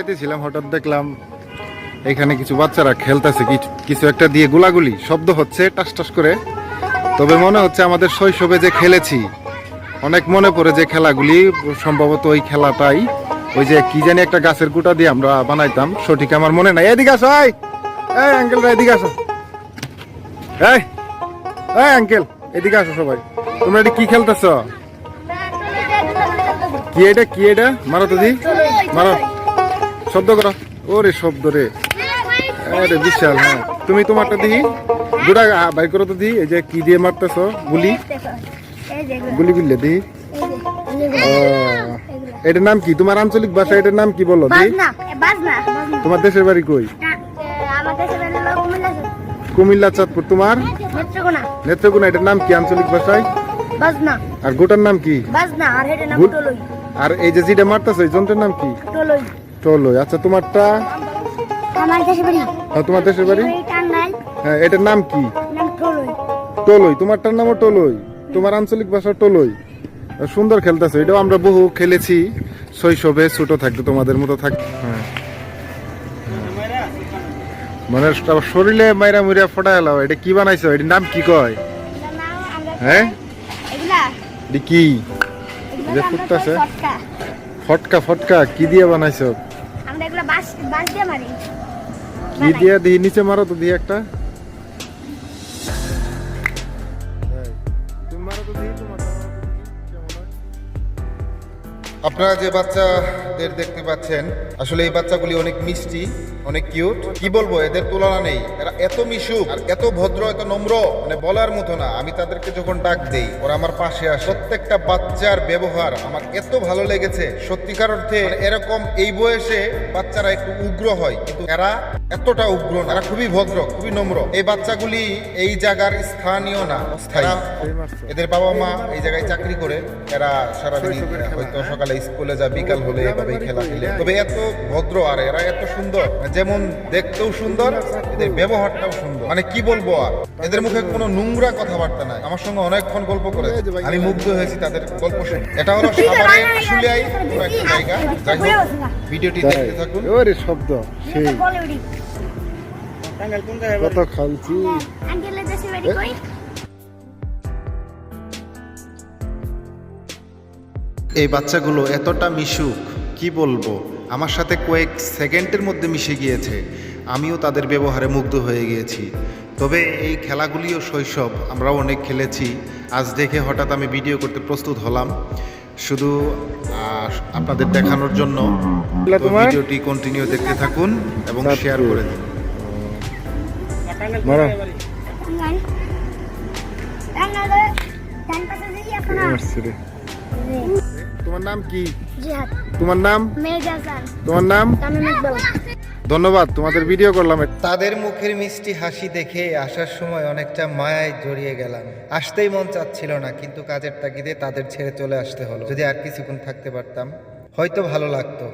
যাইতেছিলাম, হঠাৎ দেখলাম এখানে কিছু বাচ্চারা খেলতেছে কিছু একটা দিয়ে গোলাগুলি, শব্দ হচ্ছে টাস টাস করে। তবে মনে হচ্ছে আমাদের শৈশবে যে খেলেছি, অনেক মনে পড়ে যে খেলাগুলি, সম্ভবত ওই খেলাটাই, ওই যে কি জানি একটা গাছের গুটা দিয়ে আমরা বানাইতাম, সঠিক আমার মনে নাই। এদিকে আসো, এই এই আঙ্কেলরা এদিকে আসো। এই এই আঙ্কেল এদিকে আসো সবাই। তোমরা এটা কি খেলতেছ? কি এটা কি এটা? মারো তো দি, মারো। শব্দ করো। ওরে শব্দ রে। আরে বিশাল হ্যাঁ। তুমি তোমারটা দিই। দুটা বাই করো তো দি এই যে কি দিয়ে মারতেছ? গুলি? গুলি গুলি দি এটার নাম কি? তোমার আঞ্চলিক ভাষা এটার নাম কি বলো? দি তোমার দেশের বাড়ি কই? কুমিল্লা চাঁদপুর তোমার? নেত্রকোনা। এটার নাম কি আঞ্চলিক ভাষায়? আর গোটার নাম কি? আর এই যে যেটা মারতেছে এই যন্ত্রের নাম কি? টলই টলই আচ্ছা তোমারটা? আমার দেশে বাড়ি। হ্যাঁ, তোমার দেশের বাড়ি? হ্যাঁ এটার নাম কি? নাম টলই। তোমারটার নামও টলই। তোমার আঞ্চলিক ভাষা টলই। সুন্দর খেলতেছে এটাও আমরা বহু খেলেছি। শৈশবে ছোট থাকতো তোমাদের মতো থাক হ্যাঁ। মানে শরীরে মাইরা মুইরা ফটা এলাও এটা কি বানাইছো? এটার নাম কি কয়? হ্যাঁ? এগুলা। কি? যে ফুটতাছে? ফটকা ফটকা কি দিয়ে বানাইছো? আমরা বাস বাস দিয়ে মারি। কি দিয়ে দিয়ে নিচে মারো তো দিয়ে একটা। আপনারা যে বাচ্চাদের দেখতে পাচ্ছেন। আসলে এই বাচ্চাগুলি অনেক মিষ্টি, অনেক কিউট কি বলব, এদের তুলনা নেই। এরা এত মিশুক আর এত ভদ্র, এত নম্র মানে বলার মতো না। আমি তাদেরকে যখন ডাক দেই, ওরা আমার পাশে আসে। প্রত্যেকটা বাচ্চার ব্যবহার আমার এত ভালো লেগেছে। সত্যিকার অর্থে মানে এরকম এই বয়সে বাচ্চারা একটু উগ্র হয়, কিন্তু এরা এতটা উগ্র না। এরা খুবই ভদ্র, খুবই নম্র। এই বাচ্চাগুলি এই জায়গার স্থানীয় না, অস্থায়ী। এদের বাবা মা এই জায়গায় চাকরি করে, এরা সারাদিন, হয়তো সকালে স্কুলে যা বিকাল হলে এভাবেই খেলা খেলে। তবে এত ভদ্র আর এরা এত সুন্দর যেমন দেখতেও সুন্দর এদের ব্যবহারটাও সুন্দর। মানে কি বলব আর? এদের মুখে কোনো নোংরা কথাবার্তা নাই। আমার সঙ্গে অনেকক্ষণ গল্প করে আমি মুগ্ধ হয়েছি তাদের গল্প শুনে। এটা হলো সাভারের শুলিয়াই একটা জায়গা। যাই হোক ভিডিওটি দেখতে থাকুন। ওরে শব্দ সেই। কত খালছি। আঙ্কেলের দেশে বাড়ি কই এই বাচ্চাগুলো এতটা মিশুক কি বলব? আমার সাথে কয়েক সেকেন্ডের মধ্যে মিশে গিয়েছে। আমিও তাদের ব্যবহারে মুগ্ধ হয়ে গিয়েছি। তবে এই খেলাগুলিও শৈশব আমরাও অনেক খেলেছি। আজ দেখে হঠাৎ আমি ভিডিও করতে প্রস্তুত হলাম। শুধু আপনাদের দেখানোর জন্য? ভিডিওটি কন্টিনিউ দেখতে থাকুন এবং শেয়ার করে দিন। মারো। তোমার নাম কি? তোমার নাম? তোমার নাম? ধন্যবাদ তোমাদের ভিডিও করলাম তাদের মুখের মিষ্টি হাসি দেখে আসার সময় অনেকটা মায়ায় জড়িয়ে গেলাম। আসতেই মন চাচ্ছিল না কিন্তু কাজের তাগিদে তাদের ছেড়ে চলে আসতে হলো। যদি আর কিছুক্ষণ থাকতে পারতাম হয়তো ভালো লাগতো।